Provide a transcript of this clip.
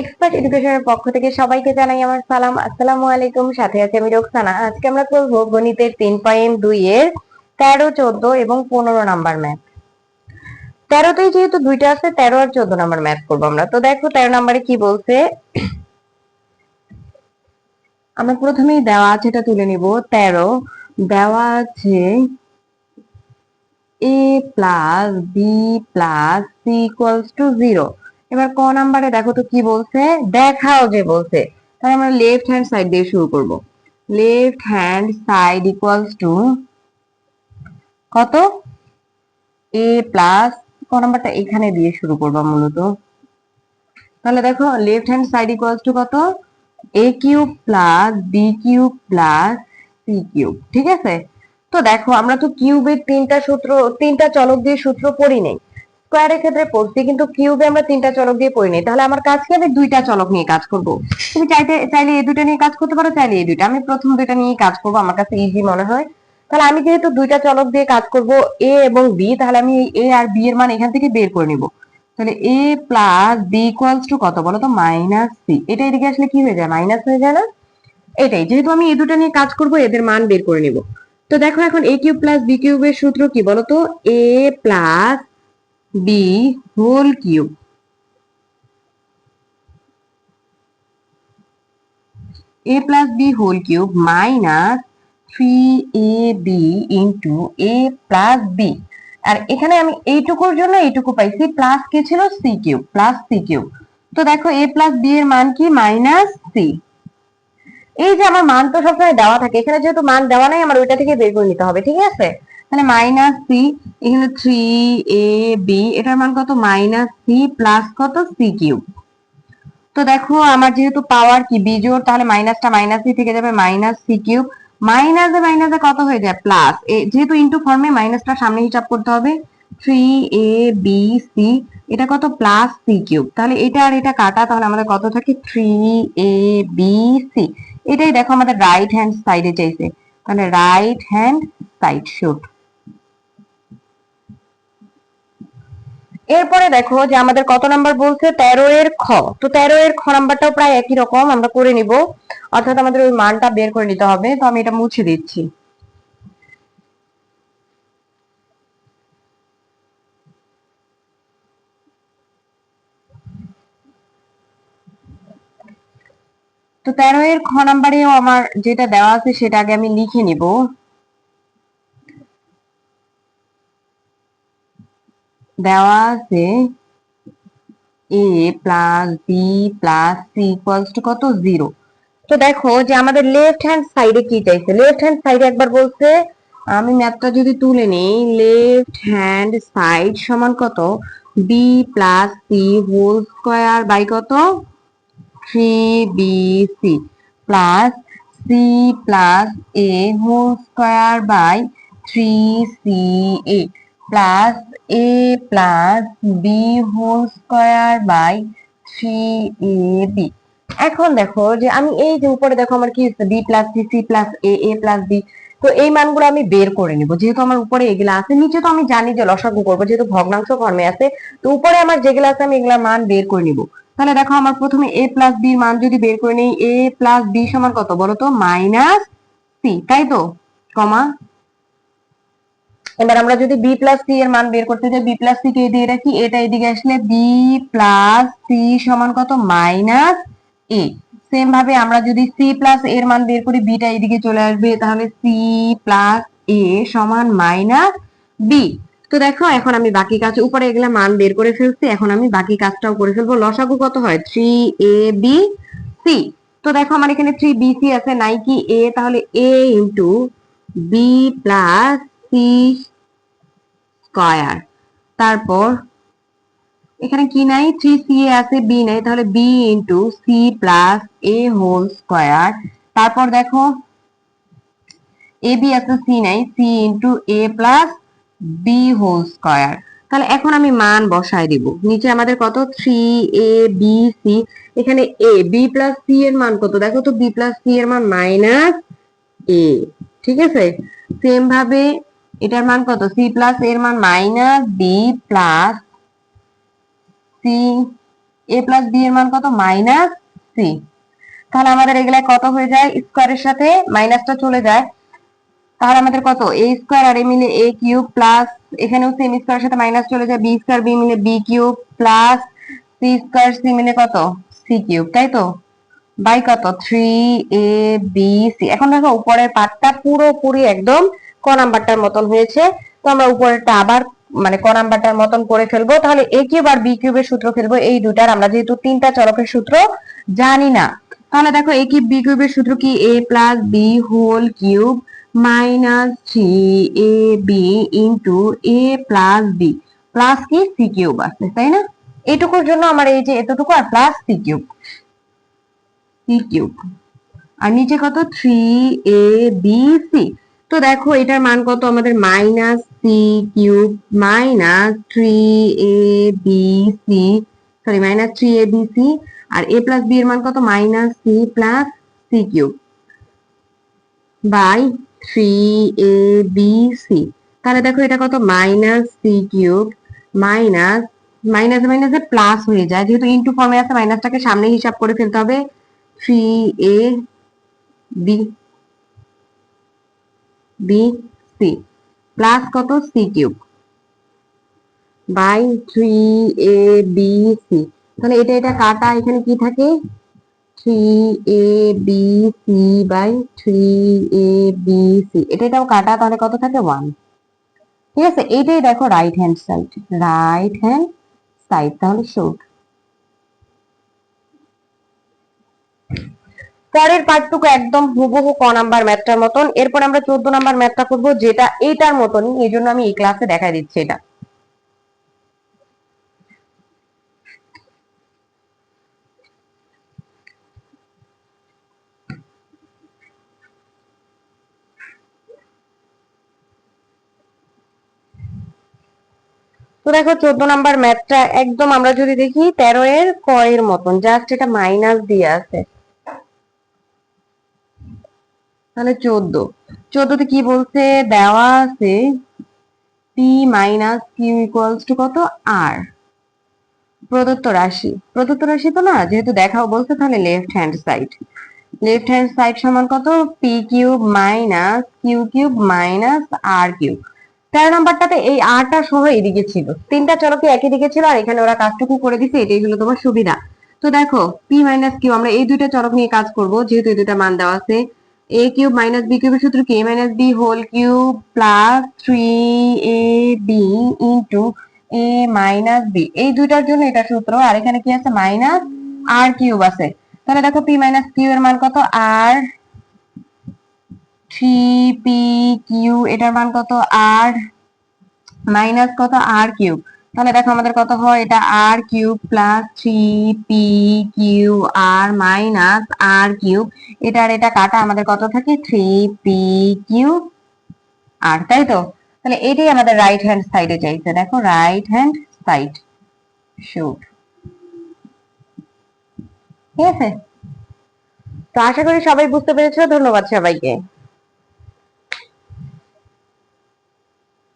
Expert এডুকেশনের পক্ষ থেকে সবাইকে জানাই আমার সালাম। আসসালামু আলাইকুম। সাথে আছে আমি রোকসানা। আজকে আমরা করব গণিতের তিন পয়েন্ট দুই এর তেরো, চোদ্দ এবং পনেরো নাম্বার ম্যাথ। তেরোতেই যেহেতু দুইটা আছে, তেরো আর চোদ্দ নাম্বার ম্যাথ করব আমরা। তো দেখো তেরো নাম্বারে কি বলছে? আমরা প্রথমেই দেওয়া আছে, এটা তুলে নিব। তেরো দেওয়া আছে A plus B plus C equals to zero এবার ক নাম্বারে দেখো তো কি বলছে? দেখাও যে বলছে। তাহলে আমরা লেফট হ্যান্ড সাইড দিয়ে শুরু করব। Left hand side equals to কত? এ প্লাস ক নাম্বারটা এখানে দিয়ে শুরু করব মূলত। তাহলে দেখো left hand side equals to কত? A cube plus B cube plus C cube ঠিক আছে? তো দেখো, আমরা তো কিউবের তিনটা সূত্র, তিনটা চলক দিয়ে সূত্র পড়ি নেই। স্কোয়ারের ক্ষেত্রে পড়ছি কিন্তু কিউবে আমরা তিনটা চলক দিয়ে পড়ি নেই। তাহলে আমার কাজ কি আমি দুইটা চলক নিয়ে কাজ করব। তুমি চাইতে, চাইলে এই দুইটা নিয়ে কাজ করতে পারো, চাইলে এই দুইটা। আমি প্রথম দুইটা নিয়ে কাজ করব, আমার কাছে ইজি মনে হয়। তাহলে আমি যেহেতু দুইটা চলক দিয়ে কাজ করব এ এবং বি তাহলে আমি এ আর বি এর মান এখান থেকে বের করে নিব। তাহলে A plus B equals to কত বলো তো? মাইনাস সি এটা এদিকে আসলে কি হয়ে যায়? মাইনাস হয়ে যায় না? এটাই। যেহেতু আমি এই দুটো নিয়ে কাজ করব, এদের মান বের করে নিব। তো দেখো এখন এ কিউব প্লাস বি কিউবের সূত্র কি বলতো A plus cube A plus B whole cube minus three A B into A plus B আর এখানে আমি এইটুকুর জন্য এইটুকু পাইছি প্লাস কি ছিল C cube plus C cube তো দেখো এ প্লাস বি এর মান কি? মাইনাস সি এই যে আমার মান তো সবসময় দেওয়া থাকে, এখানে যেহেতু মান দেওয়া নাই, আমার ওইটা থেকে বের করে নিতে হবে, ঠিক আছে? তাহলে মাইনাস সি এখানে থ্রি এ বি এটার মান কত? মাইনাস সি প্লাস কত? সি কিউব তো দেখো, আমার যেহেতু পাওয়ার কি? বিজোড়, তাহলে মাইনাসটা মাইনাস সি থেকে যাবে মাইনাস সি কিউব মাইনাসে মাইনাসে কত হয়ে যায়? প্লাস যেহেতু ইনটু ফর্মে মাইনাসটা সামনে হিসাব করতে হবে। থ্রি এ বি সি এটা কত? প্লাস সি কিউব তাহলে এটা আর এটা কাটা, তাহলে আমাদের কত থাকে? থ্রি এ বি সি এটাই দেখো আমাদের রাইট হ্যান্ড সাইডে চাইছে। তাহলে রাইট হ্যান্ড সাইড শুট এরপরে দেখো যে আমাদের কত নাম্বার বলছে? তেরো এর খ। তো তেরো এর খ নাম্বারটাও প্রায় একই রকম, আমরা করে নিব। অর্থাৎ আমাদের ওই মানটা বের করে নিতে হবে। তো আমি এটা মুছে দিচ্ছি। তো তেরো এর খ নাম্বারেও আমার যেটা দেওয়া আছে সেটা আগে আমি লিখে নিব। দেওয়া আছে A plus B plus C equals to কত? জিরো তো দেখো যে আমাদের লেফট হ্যান্ড সাইডে কি চাইছে? লেফট হ্যান্ড সাইডে একবার বলছে, আমি ম্যাথটা যদি তুলে নিই লেফট হ্যান্ড সাইড সমান কত? B plus C whole square by কত? Three B C plus C plus A whole square by three C A plus A plus B whole square by three A B. এখন দেখো যে আমি এই যে উপরে দেখো আমার কি B plus C C plus A A plus B. তো এই মানগুলো আমি বের করে নিব। যেহেতু আমার উপরে এগুলা আছে, নিচে তো আমি জানি যে লসাগু করব, যেহেতু ভগ্নাংশ ফর্মে আছে, তো উপরে আমার যেগুলো আছে, আমি এগুলা মান বের করে নিব। তাহলে দেখো আমার প্রথমে এ প্লাস বি মান যদি বের করে নিই, এ প্লাস বি সমান কত বলো তো মাইনাস সি, তাই তো? কমা এবার আমরা যদি বি প্লাস সি এর মান বের করতে যাই বি প্লাস সি কে দিয়ে রাখি, এটা এদিকে আসলে বি প্লাস সি সমান কত? মাইনাস এ সেম ভাবে আমরা যদি সি প্লাস এর মান বের করি বিটা এদিকে চলে আসবে, তাহলে সি প্লাস এ সমান মাইনাস বি তো দেখো, এখন আমি বাকি কাজ, উপরে এগুলা মান বের করে ফেলছি, এখন আমি বাকি কাজটাও করে ফেলব। লসাগু কত হয়? থ্রি এ বি সি তো দেখো, আমার এখানে থ্রি বি সি আছে, নাই কি? এ তাহলে A into B plus C square. তারপর, এখানে কি নাই? থ্রি সি এ আছে বি নাই, তাহলে B into C plus A whole square তারপর দেখো এ বি আছে সি নাই C into A plus B whole square তাহলে এখন আমি মান বসাই দিব। নিচে আমাদের কত? থ্রি এ বি সি এখানে এ বি প্লাস সি এর মান কত? দেখো তো বি প্লাস সি এর মান মাইনাস এ ঠিক আছে? সেম ভাবে এটার মান কত? সি প্লাস এর মান minus B plus C A plus B এর মান কত? মাইনাস সি তাহলে আমাদের এগুলা কত হয়ে যায়? স্কোয়ারের সাথে মাইনাসটা চলে যায়। তাহলে আমাদের কত? এ স্কোয়ার আর এ মিলে এ কিউব প্লাস এখানেও সেম স্কোয়ারের সাথে মাইনাস চলে যায়। বি স্কোয়ার বি মিলে B cube plus C square C মিলে কত? সি কিউব তাই তো? বাই কত? থ্রি এ বি সি এখন দেখো, উপরের পার্টটা পুরোপুরি একদম ক নাম্বারটার মতন হয়েছে। তো আমরা উপরেরটা আবার মানে ক নাম্বারটার মতন করে ফেলব। তাহলে এ কিউব আর বি কিউবের সূত্র ফেলব। এই দুটার আমরা যেহেতু তিনটা চলকের সূত্র জানি না। তাহলে দেখো, এ কিউব, বি কিউবের সূত্র কি? A plus B whole cube minus three A B into A plus B. Plus কি? সি কিউব আছে, তাই না? এটুকুর জন্য আমার এই যে এতটুকু আর plus C cube. C cube. আর নিচে কত? Three A B C. তো দেখো এটার মান কত? আমাদের minus C cube minus three A B C sorry minus three A B C R A plus B এর মান কত? Minus C plus C cube by three A B C তাহলে দেখো এটা কত? Minus C cube minus minus মাইনাসে plus হয়ে যায়। যেহেতু ইনটু ফর্মে আছে মাইনাসটাকে সামনে হিসাব করে ফেলতে হবে। Three A B B C plus কত? C cube by three A B C তাহলে এটা এটা কাটা, এখানে কি থাকে? Three A B C by three A B C এটা, এটাও কাটা, তাহলে কত থাকে? ওয়ান ঠিক আছে? এইটাই দেখো right hand side right hand side তাহলে শুট পরের পার্টটুকু একদম হুবহু ক নাম্বার ম্যাথটার মতন। এরপর আমরা চোদ্দ নাম্বার ম্যাথটা করব, যেটা এইটার মতনই। এই জন্য আমি এই ক্লাসে দেখা দিচ্ছি এটা। তো দেখো, চোদ্দ নাম্বার ম্যাথটা একদম আমরা যদি দেখি তেরো এর ক এর মতন জাস্ট এটা মাইনাস দিয়ে আছে। তাহলে চোদ্দ। চোদ্দতে কি বলছে? দেওয়া আছে P minus Q equals to কত? আর প্রদত্ত রাশি। প্রদত্ত রাশি তো না, যেহেতু দেখাও বলছে, তাহলে left hand side left hand side সমান কত? P cube minus Q cube minus R cube তেরো নাম্বারটাতে এই আরটা সহ এদিকে ছিল। তিনটা চলকে একই দিকে ছিল, আর এখানে ওরা কাজটুকু করে দিছে, এটাই হলো তোমার সুবিধা। তো দেখো পি মাইনাস কিউ আমরা এই দুইটা চলক নিয়ে কাজ করব, যেহেতু এই দুইটা মান দেওয়া আছে। এ কিউব মাইনাস বি কিউবের সূত্র কি minus B whole cube plus three A B into A minus B এই দুইটার জন্য এটা সূত্র, আর এখানে কি আছে? মাইনাস আর কিউব আছে। তাহলে দেখো পি মাইনাস কিউ এর মান কত? আর থ্রি পি কিউ এটার মান কত? আর মাইনাস কত? আর কিউব তাহলে দেখো আমাদের কত হয়? এটা R cube plus three P Q R minus R cube এটা আর এটা কাটা আমাদের কত থাকে? থ্রি পি কিউ আর তাই তো? তাহলে এটাই আমাদের রাইট হ্যান্ড সাইডে চাইছে। দেখো রাইট হ্যান্ড সাইড শুট ঠিক আছে? তো আশা করি সবাই বুঝতে পেরেছ। ধন্যবাদ সবাইকে।